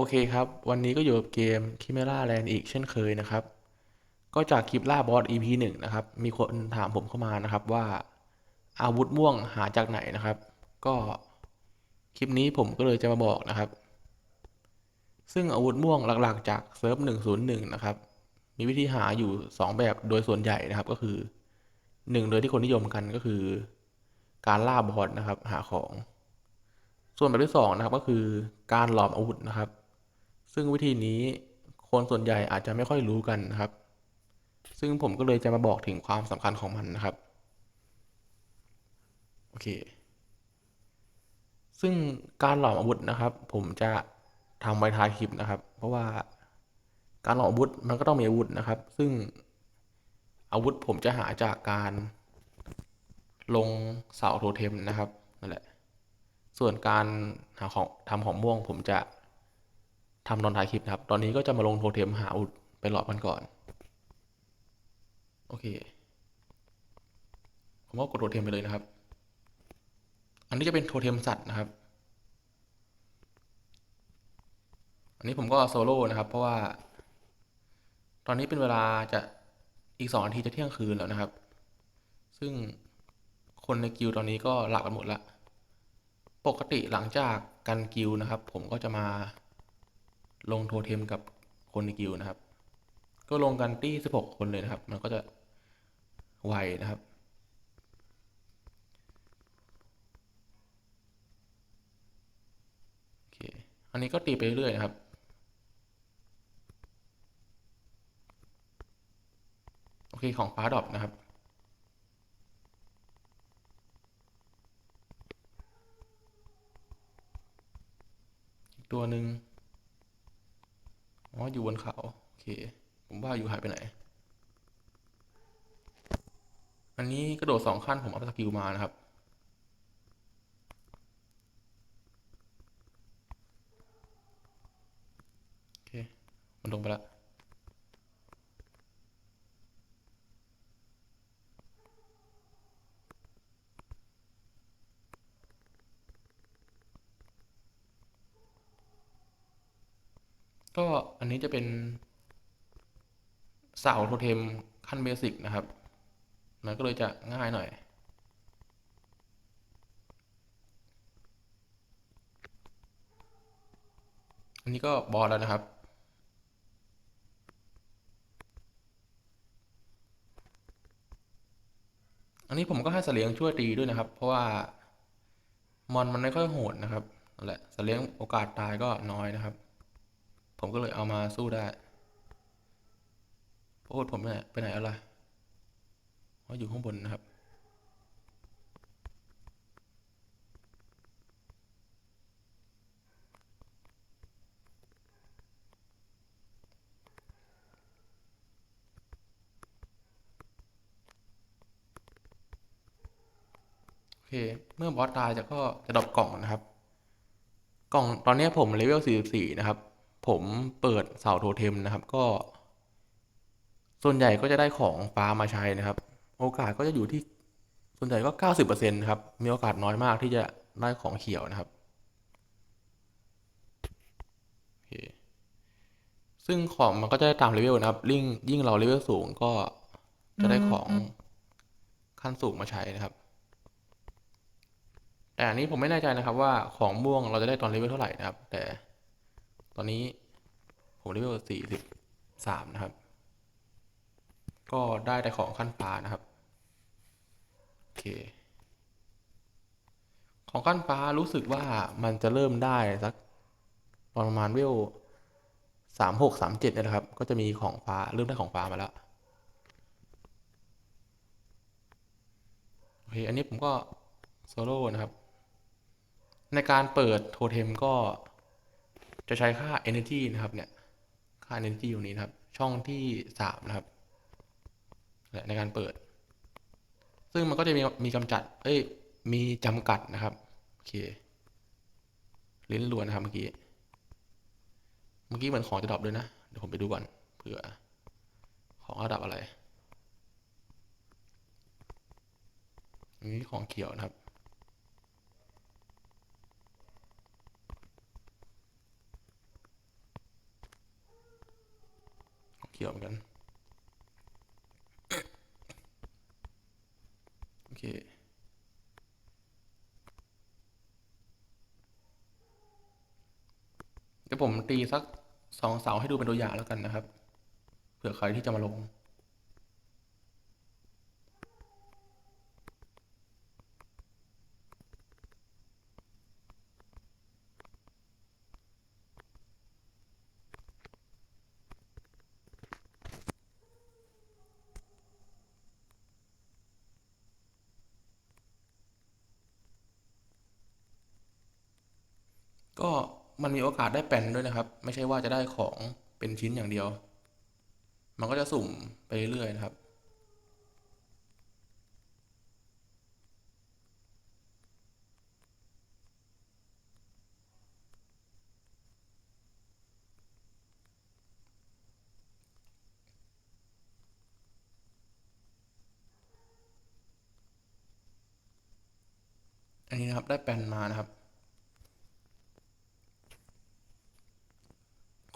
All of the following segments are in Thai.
โอเคครับ วันนี้ก็อยู่กับเกม Chimera Land อีกเช่นเคยนะครับ ก็จากคลิปล่าบอส EP หนึ่งนะครับ มีคนถามผมเข้ามานะครับว่า อาวุธม่วงหาจากไหนนะครับ ก็คลิปนี้ผมก็เลยจะมาบอกนะครับ ซึ่งอาวุธม่วงหลักๆ จากเซิร์ฟ101 นะครับ มีวิธีหาอยู่ 2 แบบโดยส่วนใหญ่นะครับก็คือหนึ่งโดยที่คนนิยมกันก็คือ การล่าบอสนะครับหาของ ส่วนแบบที่สองนะครับก็คือการหลอมอาวุธนะครับ ซึ่งวิธีนี้คนส่วนใหญ่อาจจะไม่ค่อยรู้กันนะครับ ซึ่งผมก็เลยจะมาบอกถึงความสำคัญของมันนะครับ โอเค ซึ่งการหลอมอาวุธนะครับ ผมจะทำไว้ท้ายคลิปนะครับ เพราะว่าการหลอมอาวุธมันก็ต้องมีอาวุธนะครับ ซึ่งอาวุธผมจะหาจากการลงเสาโทเทมนะครับนั่นแหละ ส่วนการหาของทำของม่วงผมจะ ทำตอนท้ายคลิปนะครับ ตอนนี้ก็จะมาลงโทเทมหาอุดไปหลอดมันก่อน โอเค ผมก็กดโทเทมไปเลยนะครับ อันนี้จะเป็นโทเทมสัตว์นะครับ อันนี้ผมก็โซโล่นะครับ เพราะว่า ตอนนี้เป็นเวลาจะอีกสองนาทีจะเที่ยงคืนแล้วนะครับ ซึ่งคนในกิลตอนนี้ก็หลับกันหมดล้วปกติหลังจากกันกิลนะครับ ผมก็จะมา ลงโทเทมกับคนในกิลนะครับ ก็ลงกันที่สิบหกคนเลยนะครับ มันก็จะไวนะครับโอเคอันนี้ก็ตีไปเรื่อยนะครับโอเคของฟ้าดรอปนะครับตัวหนึ่ง อ๋อ อยู่บนเขาโอเค ผมว่าอยู่หายไปไหน อันนี้กระโดดสองขั้นผมเอาสกิลมานะครับ โอเค มันลงไปแล้ว ก็อันนี้จะเป็น เสาโทเทมขั้นเบสิกนะครับ มันก็เลยจะง่ายหน่อยอันนี้ก็บอสแล้วนะครับ อันนี้ผมก็ให้เสลียงช่วยตีด้วยนะครับ เพราะว่ามอนมันไม่ค่อยโหดนะครับนั่นแหละเสลียงโอกาสตายก็น้อยนะครับ ผมก็เลยเอามาสู้ได้โอ้ผมเนี่ยไปไหนแล้วล่ะว่าอยู่ข้างบนนะครับ โอเค เมื่อบอสตายจะก็จะดรอปกล่องนะครับ กล่องตอนนี้ผมเลเวล 44 นะครับ ผมเปิดเสาโทเทมนะครับ ก็ ส่วนใหญ่ก็จะได้ของฟ้ามาใช้นะครับ โอกาสก็จะอยู่ที่ส่วนใหญ่ก็ 90%ครับ มีโอกาสน้อยมากที่จะได้ของเขียวนะครับโอเคซึ่งของมันก็จะได้ตามเลเวลนะครับยิ่งยิ่งเราเลเวลสูงก็จะได้ของขั้นสูงมาใช้นะครับ แต่อันนี้ผมไม่แน่ใจนะครับว่าของม่วงเราจะได้ตอนเลเวลเท่าไหร่นะครับ แต่ ตอนนี้ผมเลเวลสี่สิบสามนะครับ ก็ได้แต่ของขั้นฟ้านะครับ โอเค ของขั้นฟ้ารู้สึกว่ามันจะเริ่มได้สักประมาณเวลสามหกสามเจ็ดนะครับ ก็จะมีของฟ้าเริ่มได้ของฟ้ามาแล้วโอเคอันนี้ผมก็โซโล่นะครับ ในการเปิดโทเทมก็ จะใช้ค่า energy นะครับเนี่ยค่า energy ตรงนี้นะครับ ช่องที่สามนะครับในการเปิด ซึ่งมันก็จะมีมีกำจัด เอ้ยมีจำกัดนะครับโอเคลิ้นล้วนนะครับเมื่อกี้เมื่อกี้เหมือนของจะดรอปด้วยนะเดี๋ยวผมไปดูก่อนเผื่อของระดับอะไรอันนี้ของเขียวนะครับ เกี่ยวเหมือนกัน โอเค เดี๋ยวผมตีสักสองเสาให้ดูเป็นตัวอย่างแล้วกันนะครับ เผื่อใครที่จะมาลง ก็มันมีโอกาสได้แปลนด้วยนะครับ ไม่ใช่ว่าจะได้ของเป็นชิ้นอย่างเดียว มันก็จะสุ่มไปเรื่อยๆนะครับ อันนี้นะครับได้แปลนมานะครับ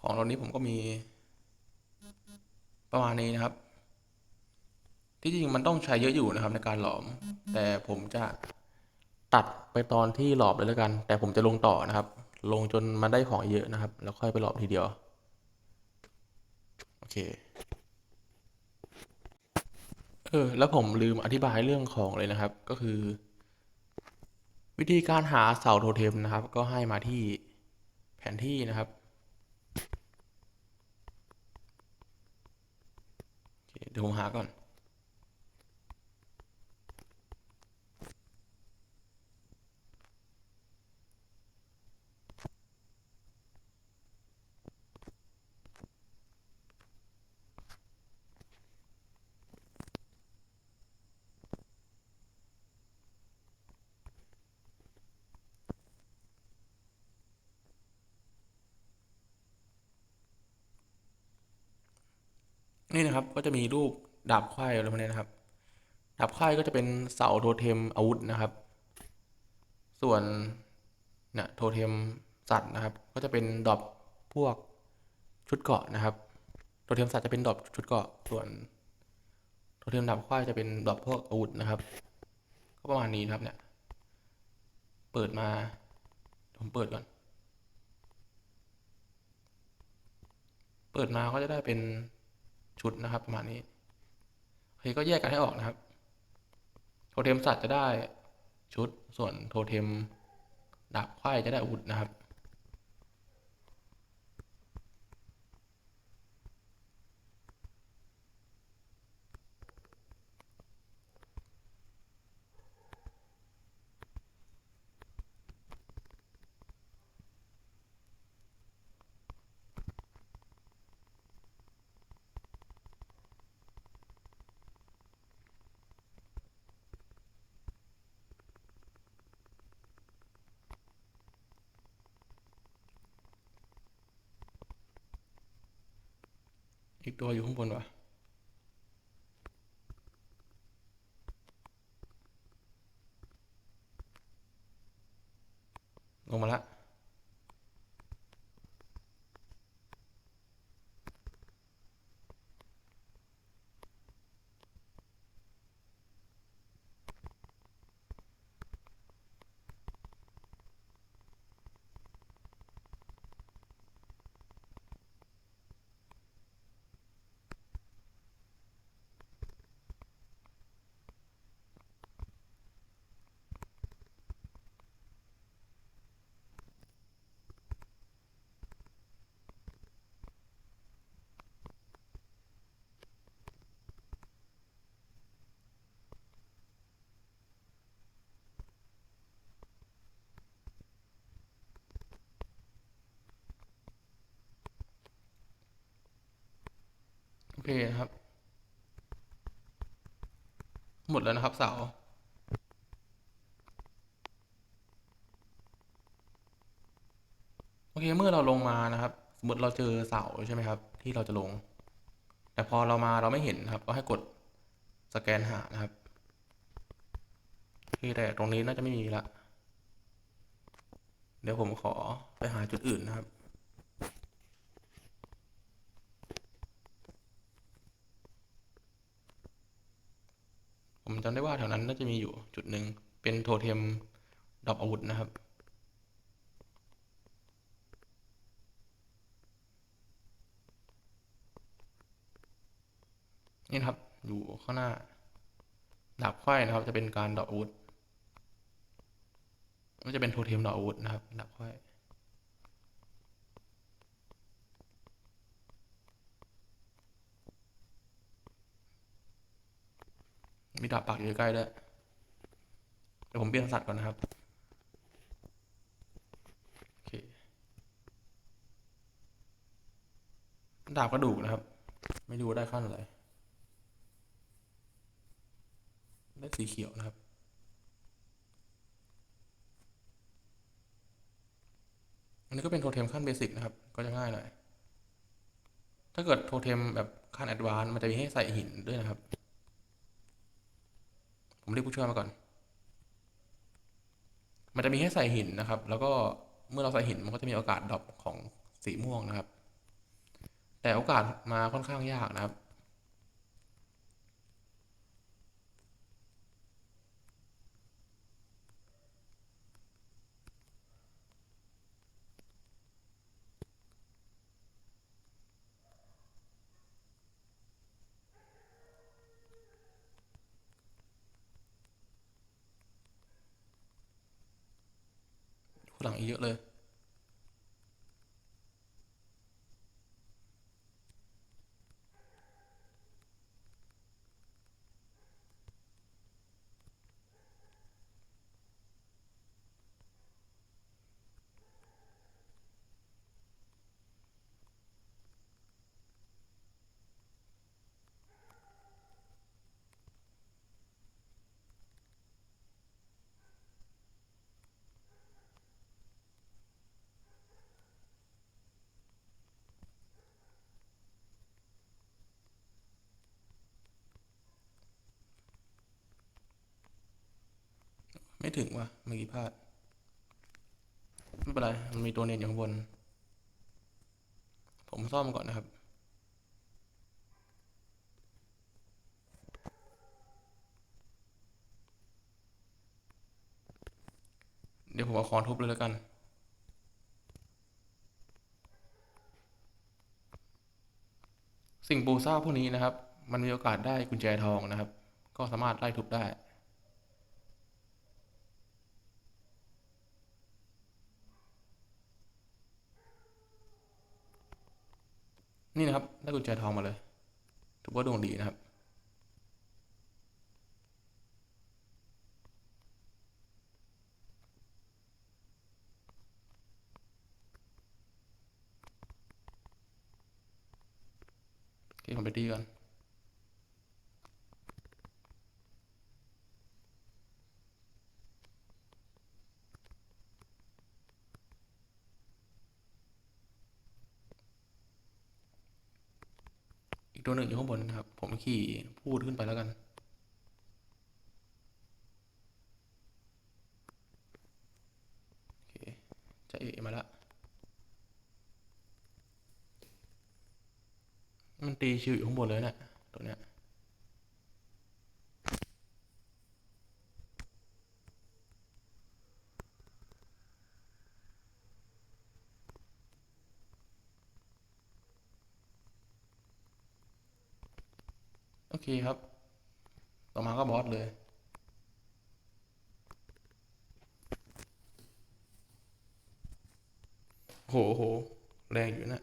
ของเรานี้ผมก็มี ประมาณนี้นะครับ ที่จริงมันต้องใช้เยอะอยู่นะครับในการหลอม แต่ผมจะตัดไปตอนที่หลอมเลยแล้วกัน แต่ผมจะลงต่อนะครับ ลงจนมันได้ของเยอะนะครับ แล้วค่อยไปหลอมทีเดียว โอเค เออ แล้วผมลืมอธิบายเรื่องของเลยนะครับ ก็คือ วิธีการหาเสาโทเทมนะครับ ก็ให้มาที่แผนที่นะครับ โอ เดี๋ยวผมหาก่อน นี่นะครับก็จะมีรูปดาบไขว้อะไรพวกนี้นะครับ ดาบไขว้ก็จะเป็นเสาโทเทมอาวุธนะครับ ส่วนเนี่ยโทเทมสัตว์นะครับ ก็จะเป็นดอปพวกชุดเกราะนะครับ โทเทมสัตว์จะเป็นดอปชุดเกราะ ส่วนโทเทมดาบไขว้จะเป็นดอปพวกอาวุธนะครับ ก็ประมาณนี้นะครับเนี่ย เปิดมาผมเปิดก่อน เปิดมาก็จะได้เป็น ชุดนะครับ ประมาณนี้โอเคก็แยกกันให้ออกนะครับ โทเทมสัตว์จะได้ชุดส่วนโทเทมดาบไขว้จะได้อาวุธนะครับ อีกตัวอยู่ข้างบนวะ เคนะครับ หมดแล้วนะครับเสาโอเคเมื่อเราลงมานะครับ สมมติเราเจอเสาใช่ไหมครับ ที่เราจะลง แต่พอเรามาเราไม่เห็นนะครับ ก็ให้กดสแกนหานะครับโอเคแต่ตรงนี้น่าจะไม่มีละ เดี๋ยวผมขอไปหาจุดอื่นนะครับ มจำได้ว่าแถวนั้นน่าจะมีอยู่จุดหนึ่งเป็นโทเทมดอปอาวุธนะครับ นี่นครับอยู่ข้างหน้าดาบไขว้นะครับ จะเป็นการดอปอาวุธมันจะเป็นโทเทมดอปอาวุธนะครับดาบไข มีดาบปักอยู่ใกล้ด้วยเดี๋ยวผมเปลี่ยนสัตว์ก่อนนะครับโอเคดาบกระดูกนะครับ ไม่รู้ว่าได้ขั้นอะไรได้สีเขียวนะครับอันนี้ก็เป็นโทเทมขั้นเบสิกนะครับ ก็จะง่ายหน่อย ถ้าเกิดโทเทมแบบขั้นแอดวานซ์มันจะมีให้ใส่หินด้วยนะครับ ผมเรียกผู้ช่วยมาก่อน มันจะมีให้ใส่หินนะครับ แล้วก็เมื่อเราใส่หินมันก็จะมีโอกาสดรอปของสีม่วงนะครับ แต่โอกาสมาค่อนข้างยากนะครับ ข้าง ไม่ถึงวะเมื่อกี้พลาด ไม่เป็นไร มันมีตัวเนนอยู่ข้างบน ผมซ่อมก่อนนะครับเดี๋ยวผมเอาค้อนทุบเลยแล้วกัน สิ่งปูซ่าพวกนี้นะครับ มันมีโอกาสได้กุญแจทองนะครับ ก็สามารถไล่ทุบได้ นี่นะครับได้กุญแจทองมาเลยถือว่าดวงดีนะครับ โอเคผมไปตีก่อน อีกตัวหนึ่งอยู่ข้างบนนะครับ ผมขี่พูดขึ้นไปแล้วกัน โอเค จะเอมาละมันตีชิวอยู่ข้างบนเลยนี่ยตัวเนี้ย โอเคครับ ต่อมาก็บอสเลยโหโห แรงอยู่นะ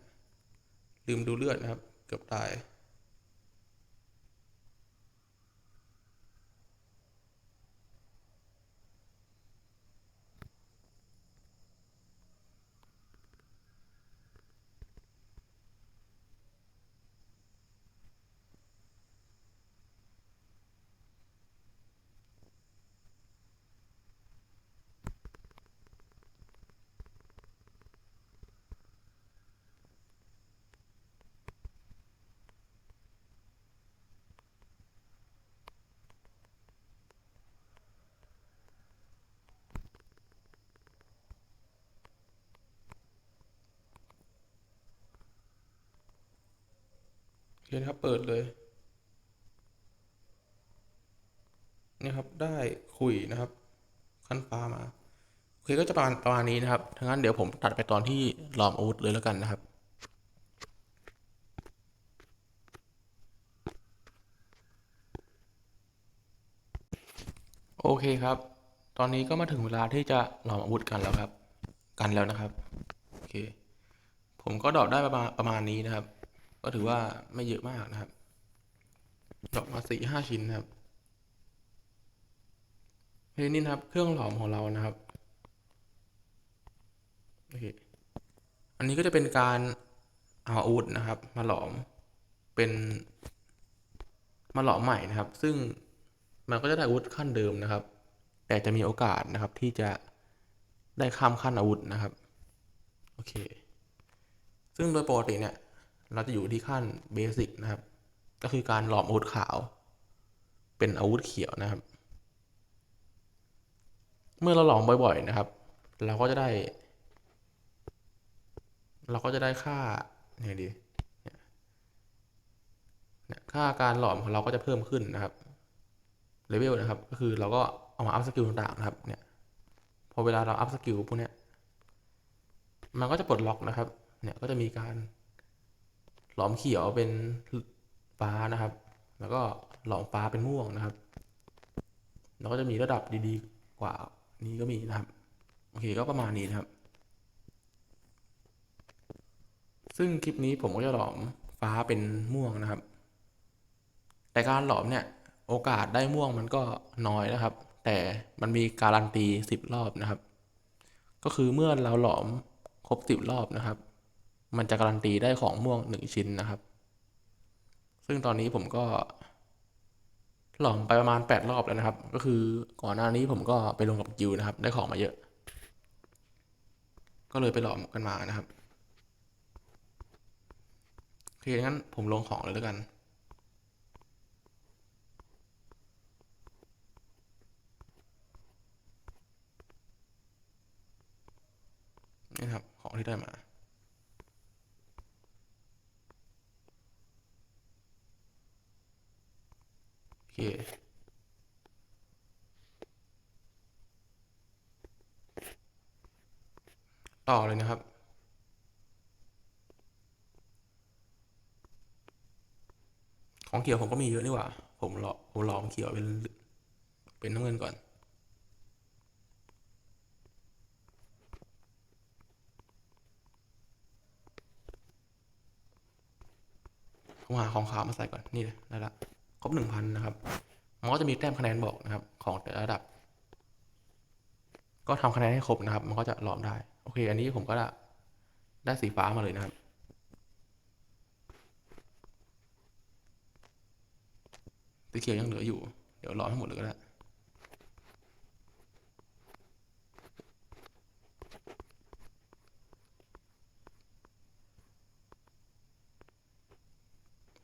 ลืมดูเลือดนะครับ เกือบตาย โอเคนะครับ เปิดเลยนี่ครับ ได้คุยนะครับขั้นฟ้ามาโอเคก็จะประมาณประมาณนี้นะครับทั้างนั้นเดี๋ยวผมตัดไปตอนที่หลอมอาวุธเลยแล้วกันนะครับโอเคครับ ตอนนี้ก็มาถึงเวลาที่จะหลอมอาวุธกันแล้วครับ กันแล้วนะครับ โอเค ผมก็ดรอปได้ประมาณประมาณนี้นะครับ ก็ถือว่าไม่เยอะมากนะครับดอปมาสี่ห้าชิ้นนะครับเฮ้ยนี่นะครับ เครื่องหลอมของเรานะครับโอเคอันนี้ก็จะเป็นการเอาอาวุธนะครับ มาหลอมเป็นมาหลอมใหม่นะครับ ซึ่งมันก็จะได้อาวุธขั้นเดิมนะครับ แต่จะมีโอกาสนะครับที่จะได้ข้ามขั้นอาวุธนะครับ โอเค ซึ่งโดยปกติเนี่ย เราจะอยู่ที่ขั้นเบสิกนะครับ ก็คือการหลอมอาวุธขาว เป็นอาวุธเขียวนะครับ เมื่อเราหลอมบ่อย ๆ นะครับ เราก็จะได้ เราก็จะได้ค่าเนี่ยดีค่าการหลอมของเราก็จะเพิ่มขึ้นนะครับเลเวลนะครับ ก็คือเราก็เอามาอัพสกิลต่างๆนะครับ เนี่ย พอเวลาเราอัพสกิลพวกเนี้ยมันก็จะปลดล็อกนะครับ เนี่ยก็จะมีการ หลอมเขียวเป็นฟ้านะครับ แล้วก็หลอมฟ้าเป็นม่วงนะครับ แล้วก็จะมีระดับดีๆกว่านี้ก็มีนะครับ โอเคก็ประมาณนี้นะครับ ซึ่งคลิปนี้ผมก็จะหลอมฟ้าเป็นม่วงนะครับ แต่การหลอมเนี่ยโอกาสได้ม่วงมันก็น้อยนะครับ แต่มันมีการันตีสิบรอบนะครับ ก็คือเมื่อเราหลอมครบสิบรอบนะครับ มันจะการันตีได้ของม่วงหนึ่งชิ้นนะครับ ซึ่งตอนนี้ผมก็หลอมไปประมาณแปดรอบแล้วนะครับ ก็คือก่อนหน้านี้ผมก็ไปลงกับกิวนะครับ ได้ของมาเยอะ ก็เลยไปหลอมกันมานะครับโอเคงั้นผมลงของเลยแล้วกันนี่ครับของที่ได้มา โอเค ต่อเลยนะครับ ของเขียวผมก็มีเยอะนี่หว่า ผมหลอผมหลอมเขียวเป็นเป็นน้ำเงินก่อนผมหาของขาวมาใส่ก่อน นี่เลยได้ละ ครบหนึ่งพันนะครับมันก็จะมีแต้มคะแนนบอกนะครับ ของแต่ละระดับ ก็ทำคะแนนให้ครบนะครับ มันก็จะหลอมได้ โอเค อันนี้ผมก็ได้ได้สีฟ้ามาเลยนะครับสีเขียวยังเหลืออยู่ เดี๋ยวหลอมให้หมดเลยก็ได้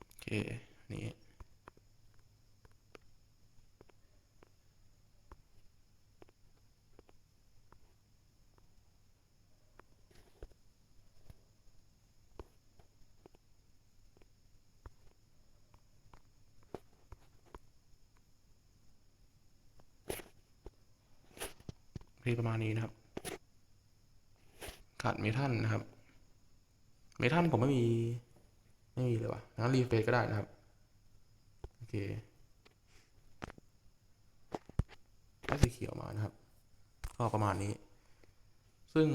โอเค นี่ โอเคประมาณนี้นะครับขาดเมทัลนะครับ เมทัลผมไม่มี ไม่มีเลยว่ะงั้นรีเฟซก็ได้นะครับ โอเคได้สีเขียวมานะครับ ก็ประมาณนี้ ซึ่ง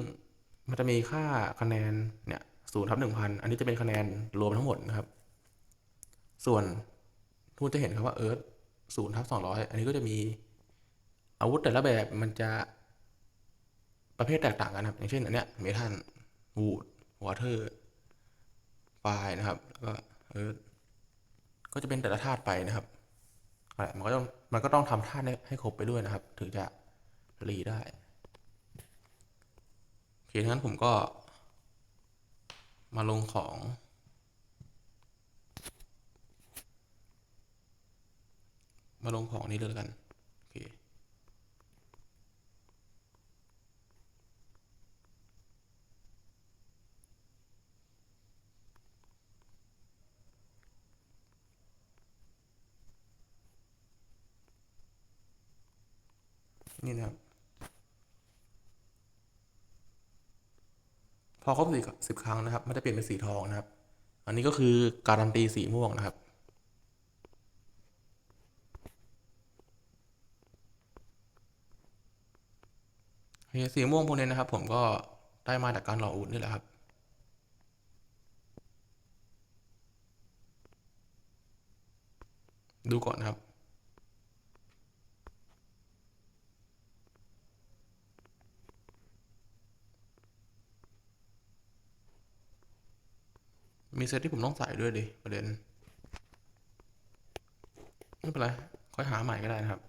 มันจะมีค่าคะแนนเนี่ยศูนย์ทับหนึ่งพันอันนี้จะเป็นคะแนนรวมทั้งหมดนะครับ ส่วนทุกจะเห็นครับว่าเอิร์ธศูนย์ทับสองร้อยอันนี้ก็จะมีอาวุธแต่ละแบบมันจะ ประเภทแตกต่างกันครับ อย่างเช่นอันเนี้ยเมทัลวูดวอเตอร์ไฟนะครับ แล้วก็เออก็จะเป็นแต่ละธาตุไปนะครับอะไรมันก็ต้องมันก็ต้องทำธาตุให้ครบไปด้วยนะครับ ถึงจะรีได้โอเคงั้นผมก็ มาลงของมาลงของนี้เลยกัน โอเค นี่นะครับ พอครบสิสิบครั้งนะครับ มันจะเปลี่ยนเป็นสีทองนะครับ อันนี้ก็คือการันตีสีม่วงนะครับ สีม่วงพวกนี้นะครับ ผมก็ได้มาจากการหล่ออุดนี่แหละครับดูก่อนนะครับ มีเซตที่ผมต้องใส่ด้วยดิประเด็น ไม่เป็นไร ค่อยหาใหม่ก็ได้นะครับ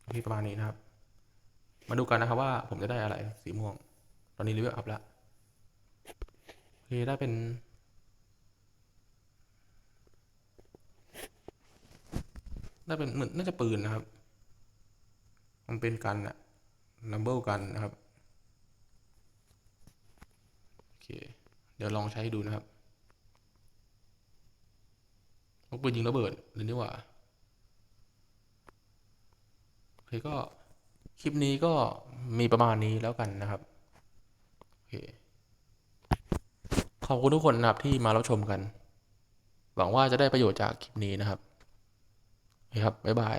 โอเคประมาณนี้นะครับ มาดูกันนะครับว่าผมจะได้อะไรสีม่วง ตอนนี้รีวิวอัพแล้วโอเคได้เป็นได้เป็นเหมือนน่าจะปืนนะครับ มันเป็นกันอะลัมเบิลกันนะครับ โอ เค เดี๋ยวลองใช้ดูนะครับพกปืนยิงระเบิดเลยนี่หว่าโอเคก็คลิปนี้ก็มีประมาณนี้แล้วกันนะครับโอเคขอบคุณทุกคนนะครับที่มารับชมกัน หวังว่าจะได้ประโยชน์จากคลิปนี้นะครับโอเคครับบ๊ายบาย